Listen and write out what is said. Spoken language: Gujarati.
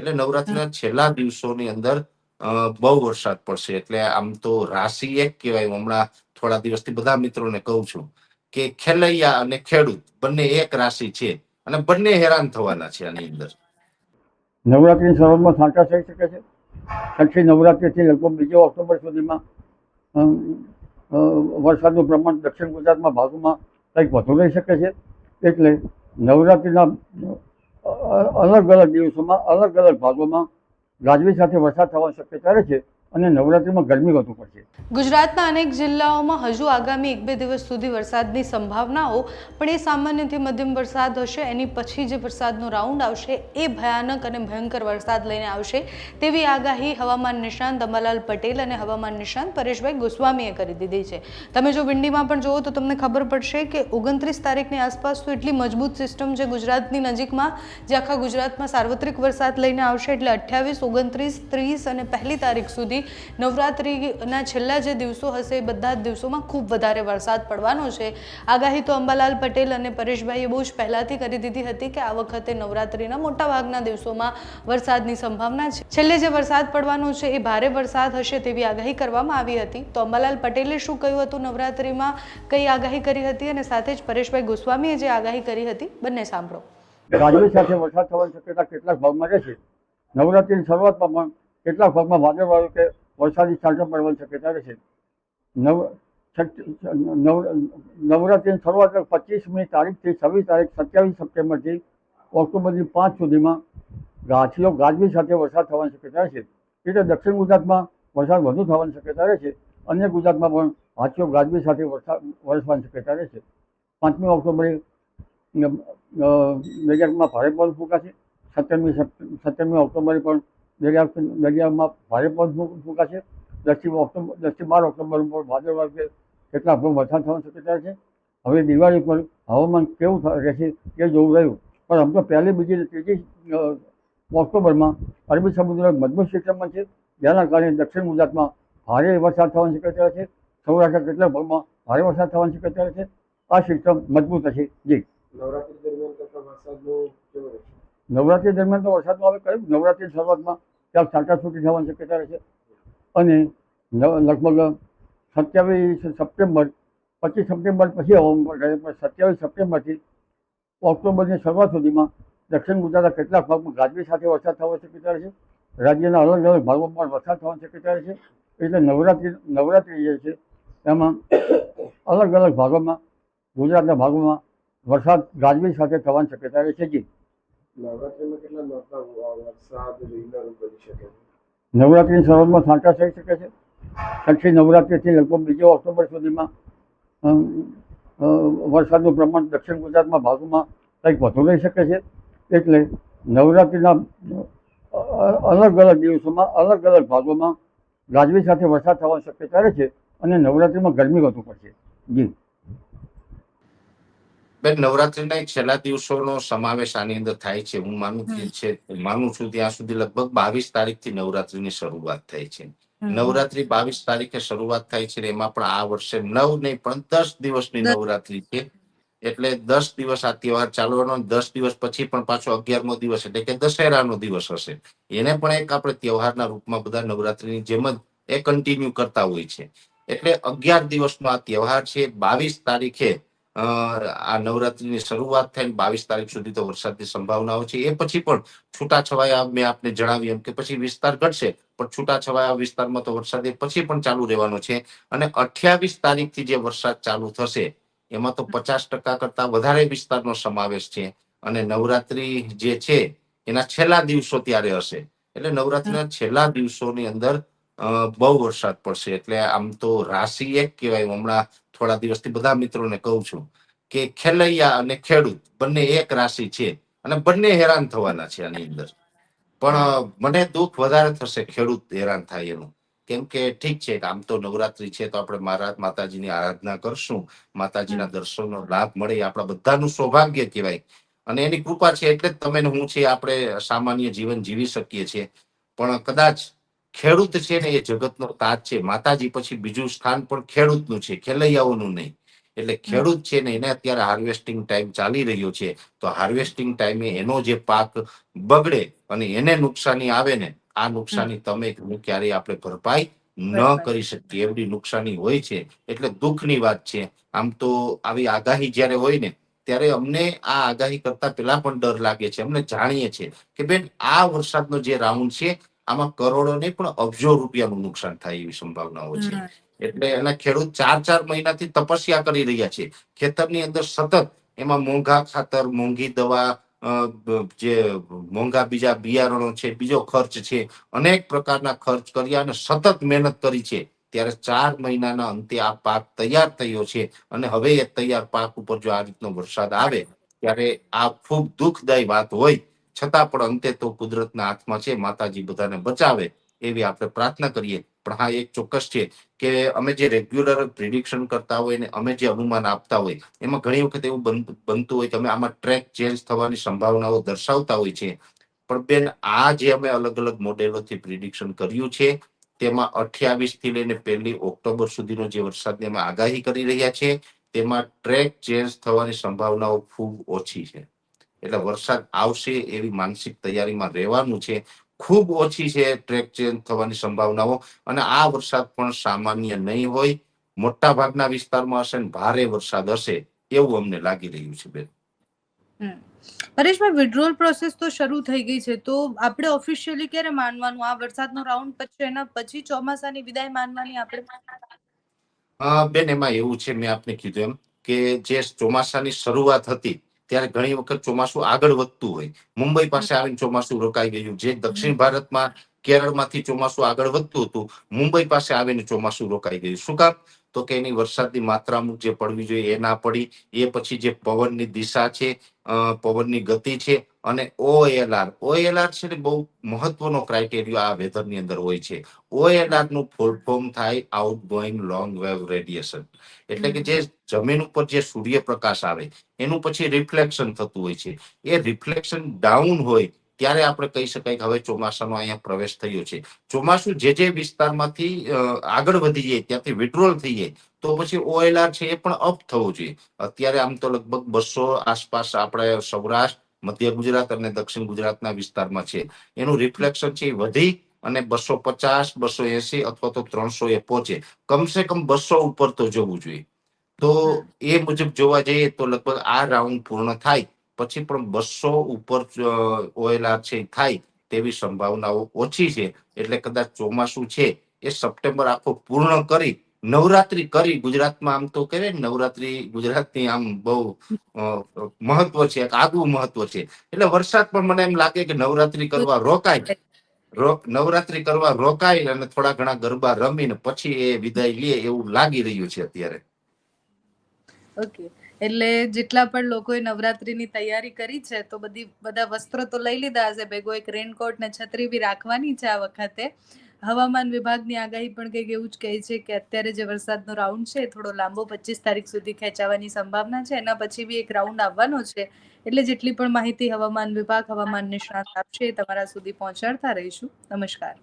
એટલે નવરાત્રીના છેલ્લા દિવસોની અંદર બહુ વરસાદ પડશે. એટલે આમ તો રાશિ એક કહેવાય હમણાં થોડા દિવસથી બધા મિત્રોને કહું છું કે ખેલૈયા અને ખેડૂત બંને એક રાશિ છે અને બંને હેરાન થવાના છે આની અંદર. નવરાત્રિની શરૂઆતમાં સાંટા થઈ શકે છે. પછી નવરાત્રિથી લગભગ બીજો ઓક્ટોબર સુધીમાં વરસાદનું પ્રમાણ દક્ષિણ ગુજરાતમાં ભાગોમાં કંઈક વધુ રહી શકે છે. એટલે નવરાત્રિના અલગ અલગ દિવસોમાં અલગ અલગ ભાગોમાં ગાજવી સાથે વરસાદ થવાની શક્યતા રહે છે અને નવરાત્રિમાં ગરમી વધુ પડશે. ગુજરાતના અનેક જિલ્લાઓમાં હજુ આગામી એક બે દિવસ સુધી વરસાદની સંભાવનાઓ, પણ એ સામાન્યથી મધ્યમ વરસાદ હશે, એની પછી જે વરસાદનો રાઉન્ડ આવશે એ ભયાનક અને ભયંકર વરસાદ લઈને આવશે તેવી આગાહી હવામાન નિષ્ણાંત અંબાલાલ પટેલ અને હવામાન નિષ્ણાંત પરેશભાઈ ગોસ્વામીએ કરી દીધી છે. તમે જો વિંડીમાં પણ જુઓ તો તમને ખબર પડશે કે ઓગણત્રીસ તારીખની આસપાસ તો એટલી મજબૂત સિસ્ટમ છે ગુજરાતની નજીકમાં, જે આખા ગુજરાતમાં સાર્વત્રિક વરસાદ લઈને આવશે એટલે અઠ્યાવીસ, ઓગણત્રીસ, ત્રીસ અને પહેલી તારીખ સુધી નવરાત્રિના છેલ્લા જે દિવસો હશે એ બધા જ દિવસોમાં ખૂબ વધારે વરસાદ પડવાનો છે. આગાહી તો અંબાલાલ પટેલ અને પરેશભાઈએ બહુ જ પહેલાંથી કરી દીધી હતી કે આ વખતે નવરાત્રિના મોટા ભાગના દિવસોમાં વરસાદની સંભાવના છે. છેલ્લે જે વરસાદ પડવાનો છે એ ભારે વરસાદ હશે તેવી આગાહી કરવામાં આવી હતી. તો અંબાલાલ પટેલે શું કહ્યું હતું? નવરાત્રિમાં કઈ આગાહી કરી હતી? અને સાથે જ પરેશભાઈ ગોસ્વામીએ જે આગાહી કરી હતી, બંને સાંભળો. ગાજવી સાથે વરસાદ થવાની શક્યતા કેટલાક ભાગમાં રહેશે નવરાત્રિની શરૂઆતમાં પણ કેટલાક ભાગમાં વાદળવાળું કે વરસાદી છાંટા પડવાની શક્યતા રહેશે નવ નવરાત્રિની શરૂઆત પચીસમી તારીખથી છવ્વીસ તારીખ સત્યાવીસ સપ્ટેમ્બરથી ઓક્ટોબરની પાંચ સુધીમાં ગાછીઓ ગાજવી સાથે વરસાદ થવાની શક્યતા રહેશે એટલે દક્ષિણ ગુજરાતમાં વરસાદ વધુ થવાની શક્યતા રહેશે અન્ય ગુજરાતમાં પણ હાથીઓ ગાજવી સાથે વરસાદ વરસવાની શક્યતા રહેશે પાંચમી ઓક્ટોબરે દરિયામાં ભારે પવન ફૂંકાશે. સત્તરમી સત્તરમી ઓક્ટોબરે પણ દરિયા દરિયામાં ભારે પવન ફૂંકાશે. દસથી ઓક્ટોબર દસથી બાર ઓક્ટોબર ઉપર વાદળવાળું કે કેટલા ભાગ વરસાદ થવાની શક્યતા છે. હવે દિવાળી પર હવામાન કેવું રહેશે તે જોવું રહ્યું. પણ આમ તો પહેલી બીજી ત્રીજી ઓક્ટોબરમાં અરબી સમુદ્ર મજબૂત સિસ્ટમમાં છે. જેના કારણે દક્ષિણ ગુજરાતમાં ભારે વરસાદ થવાની શક્યતા છે. સૌરાષ્ટ્રના કેટલાક ભાગમાં ભારે વરસાદ થવાની શક્યતા છે. આ સિસ્ટમ મજબૂત હશે. જી. નવરાત્રી દરમિયાન નવરાત્રી દરમિયાન તો વરસાદમાં હવે કહ્યું નવરાત્રી શરૂઆતમાં ક્યાંક છાંટાછૂટી થવાની શક્યતા રહેશે અને લગભગ સત્યાવીસ સપ્ટેમ્બર, પચીસ સપ્ટેમ્બર પછી હવામાન રહે પણ સત્યાવીસ સપ્ટેમ્બરથી ઓક્ટોબરની શરૂઆત સુધીમાં દક્ષિણ ગુજરાતના કેટલાક ભાગમાં ગાજવી સાથે વરસાદ થવાની શક્યતા રહેશે રાજ્યના અલગ અલગ ભાગોમાં પણ વરસાદ થવાની શક્યતા રહેશે એટલે નવરાત્રી નવરાત્રી જે છે, એમાં અલગ અલગ ભાગોમાં ગુજરાતના ભાગોમાં વરસાદ ગાજવી સાથે થવાની શક્યતા રહેશે જી. નવરાત્રીમાં કેટલા વરસાદ બની શકે નવરાત્રિની શરૂઆતમાં સાંટા થઈ શકે છે. છઠ્ઠી નવરાત્રિથી લગભગ બીજો ઓક્ટોબર સુધીમાં વરસાદનું પ્રમાણ દક્ષિણ ગુજરાતમાં ભાગોમાં કંઈક વધુ રહી શકે છે. એટલે નવરાત્રિના અલગ અલગ દિવસોમાં, અલગ અલગ ભાગોમાં ગાજવી સાથે વરસાદ થવાની શક્યતા રહે છે અને નવરાત્રિમાં ગરમી વધુ પડશે. જી. બેન નવરાત્રીના એક છેલ્લા દિવસોનો સમાવેશ આની અંદર થાય છે. હું માનું છે માનું છું ત્યાં સુધી લગભગ બાવીસ તારીખથી નવરાત્રીની શરૂઆત થાય છે. નવરાત્રી બાવીસ તારીખે શરૂઆત થાય છે એમાં પણ આ વર્ષે નવ નહીં પણ દસ દિવસની નવરાત્રી છે. એટલે દસ દિવસ આ તહેવાર ચાલવાનો દસ દિવસ પછી પણ પાછો અગિયારમો દિવસ એટલે કે દશેરાનો દિવસ હશે. એને પણ એક આપણે તહેવારના રૂપમાં બધા નવરાત્રીની જેમ જ એ કન્ટિન્યુ કરતા હોય છે. એટલે અગિયાર દિવસનો આ તહેવાર છે. બાવીસ તારીખે આ નવરાત્રીની શરૂઆત થઈને બાવીસ તારીખ સુધી તો વરસાદની સંભાવનાઓ છે. એ પછી પણ છૂટાછવાયા મેં આપને જણાવી એમ કે પછી વિસ્તાર ઘટશે, પણ છૂટાછવાયા વિસ્તારમાં તો વરસાદ એ પછી પણ ચાલુ રહેવાનો છે અને અઠ્યાવીસ તારીખથી જે વરસાદ ચાલુ થશે, એમાં તો પચાસ ટકા કરતા વધારે વિસ્તારનો સમાવેશ છે અને નવરાત્રી જે છે, એના છેલ્લા દિવસો ત્યારે હશે. એટલે નવરાત્રીના છેલ્લા દિવસોની અંદર બહુ વરસાદ પડશે. એટલે આમ તો રાશિ એક કહેવાય. હમણાં થોડા દિવસથી બધા મિત્રોને કહું છું કે ખેલૈયા અને ખેડૂત બંને એક રાશિ છે અને બંને હેરાન થવાના છે આની અંદર. પણ મને દુઃખ વધારે થશે ખેડૂત હેરાન થાય એનું. કેમ કે ઠીક છે આમ તો નવરાત્રી છે તો આપણે મારા માતાજીની આરાધના કરશું. માતાજીના દર્શનનો લાભ મળે આપણા બધાનું સૌભાગ્ય કહેવાય. અને એની કૃપા છે એટલે જ તમે હું છે આપણે સામાન્ય જીવન જીવી શકીએ છીએ. પણ કદાચ ખેડૂત છે ને એ જગતનો તાજ છે. માતાજી પછી બીજું સ્થાન પણ ખેડૂતનું છે ખેલૈયાઓનું નહીં. એટલે ખેડૂત છે ને એને અત્યારે હાર્વેસ્ટિંગ ટાઈમ ચાલી રહ્યો છે. તો હાર્વેસ્ટિંગ ટાઈમે એનો જે પાક બગડે અને એને નુકસાની આવે ને આ નુકસાની તમે ક્યારેય આપણે ભરપાઈ ન કરી શકીએ. એવડી નુકસાની હોય છે. એટલે દુઃખની વાત છે. આમ તો આવી આગાહી જ્યારે હોય ને ત્યારે અમને આ આગાહી કરતા પેલા પણ ડર લાગે છે. અમને જાણીએ છીએ કે બેન આ વરસાદનો જે રાઉન્ડ છે આમાં કરોડો નહીં પણ અબજો રૂપિયાનું નુકસાન થાય એવી સંભાવનાઓ છે. એટલે એના ખેડૂત ચાર ચાર મહિનાથી તપસ્યા કરી રહ્યા છે. ખેતરની અંદર સતત એમાં મોંઘા ખાતર મોંઘી દવા જે મોંઘા બીજા બિયારણો છે બીજો ખર્ચ છે અનેક પ્રકારના ખર્ચ કર્યા અને સતત મહેનત કરી છે. ત્યારે ચાર મહિનાના અંતે આ પાક તૈયાર થયો છે અને હવે એ તૈયાર પાક ઉપર જો આ રીતનો વરસાદ આવે ત્યારે આ ખૂબ દુઃખદાયી વાત હોય છતાં પણ અંતે તો કુદરતના હાથમાં છે, માતાજી બધાને બચાવે એવી આપણે પ્રાર્થના કરીએ. પણ હા, એક ચોક્કસ છે કે અમે જે રેગ્યુલર પ્રિડિક્શન કરતા હોય ને અમે જે અનુમાન આપતા હોય, એમાં ઘણી વખત એવું બનતું હોય કે અમે આમાં ટ્રેક ચેન્જ થવાની સંભાવનાઓ દર્શાવતા હોય છે. પણ બેન, આ જે અમે અલગ અલગ મોડેલોથી પ્રિડિક્શન કર્યું છે, તેમાં અઠ્યાવીસથી લઈને પહેલી ઓક્ટોબર સુધીનો જે વરસાદની અમે આગાહી કરી રહ્યા છે, તેમાં ટ્રેક ચેન્જ થવાની સંભાવનાઓ ખૂબ ઓછી છે. એટલે વરસાદ આવશે એવી માનસિક તૈયારીમાં રહેવાનું છે. ખૂબ ઓછી છે ટ્રેક ચેન્જ થવાની સંભાવનાઓ અને આ વરસાદ પણ સામાન્ય નહીં હોય. મોટા ભાગના વિસ્તારમાં હશે ને ભારે વરસાદ હશે એવું અમને લાગી રહ્યું છે બેન. પરેશભાઈ વિડ્રોલ પ્રોસેસ તો શરૂ થઈ ગઈ છે. તો આપણે ઓફિશિયલી ક્યારે માનવાનું? આ વરસાદનો રાઉન્ડ પછી એના પછી ચોમાસાની વિદાય માનવાની આપણે? બેન એમાં એવું છે મેં આપને કીધું એમ કે જે ચોમાસાની શરૂઆત હતી ત્યારે ઘણી વખત ચોમાસું આગળ વધતું હોય. મુંબઈ પાસે આવીને ચોમાસું રોકાઈ ગયું. જે દક્ષિણ ભારતમાં કેરળમાંથી ચોમાસું આગળ વધતું હતું. મુંબઈ પાસે આવીને ચોમાસું રોકાઈ ગયું. શું કામ? તો કે એની વરસાદની માત્રા અમુક જે પડવી જોઈએ એ ના પડી, એ પછી જે પવનની દિશા છે પવનની ગતિ છે અને ઓએલઆર ઓએલઆર છે ને બહુ મહત્વનો ક્રાઇટેરિયા આ વેધરની અંદર હોય છે. ઓએલઆરનું ફૂલ ફોર્મ થાય outgoing long wave radiation એટલે કે જે જમીન ઉપર જે સૂર્યપ્રકાશ આવે, એનું પછી રિફ્લેક્શન થતું હોય છે. એ રિફ્લેક્શન ડાઉન હોય ત્યારે આપણે કહી શકાય કે હવે ચોમાસાનો અહીંયા પ્રવેશ થયો છે. ચોમાસું જે જે વિસ્તારમાંથી આગળ વધી જાય ત્યાંથી વિડ્રોલ થઈ જાય તો પછી ઓએલઆર છે એ પણ અપ થવું જોઈએ. અત્યારે આમ તો લગભગ બસો આસપાસ આપણે સૌરાષ્ટ્ર મધ્ય ગુજરાત અને દક્ષિણ ગુજરાતના વિસ્તારમાં છે. એનું રિફ્લેક્શન છે એ વધી અને બસો પચાસ બસો એસી અથવા તો ત્રણસો એ પહોંચે. કમસે કમ બસો ઉપર તો જવું જોઈએ. તો એ મુજબ જોવા જઈએ તો લગભગ આ રાઉન્ડ પૂર્ણ થાય. પછી પણ બસો ઉપર ઓએલઆર છે, થાય તેવી સંભાવનાઓ ઓછી છે. એટલે કદાચ ચોમાસું છે, એ સપ્ટેમ્બર આખો પૂર્ણ કરી, નવરાત્રી કરી ગુજરાતમાં આમ તો ને, નવરાત્રી ગુજરાતની આમ બહુ મહત્વ છે આગવું મહત્વ છે. એટલે વરસાદ પણ મને એમ લાગે કે નવરાત્રી કરવા રોકાય. નવરાત્રી કરવા રોકાય અને થોડા ઘણા ગરબા રમીને પછી એ વિદાય લે એવું લાગી રહ્યું છે અત્યારે. ઓકે એટલે જેટલા પણ લોકોએ નવરાત્રીની તૈયારી કરી છે, તો બધી, બધા વસ્ત્રો તો લઈ લીધા હશે. ભેગો એક રેનકોટ ને છત્રી બી રાખવાની છે આ વખતે. હવામાન વિભાગની આગાહી પણ કંઈક એવું જ કહે છે કે અત્યારે જે વરસાદનો રાઉન્ડ છે થોડો લાંબો, પચીસ તારીખ સુધી ખેંચાવાની સંભાવના છે. એના પછી બી એક રાઉન્ડ આવવાનો છે. એટલે જેટલી પણ માહિતી હવામાન વિભાગ, હવામાન નિષ્ણાત આપશે તમારા સુધી પહોંચાડતા રહીશું. નમસ્કાર.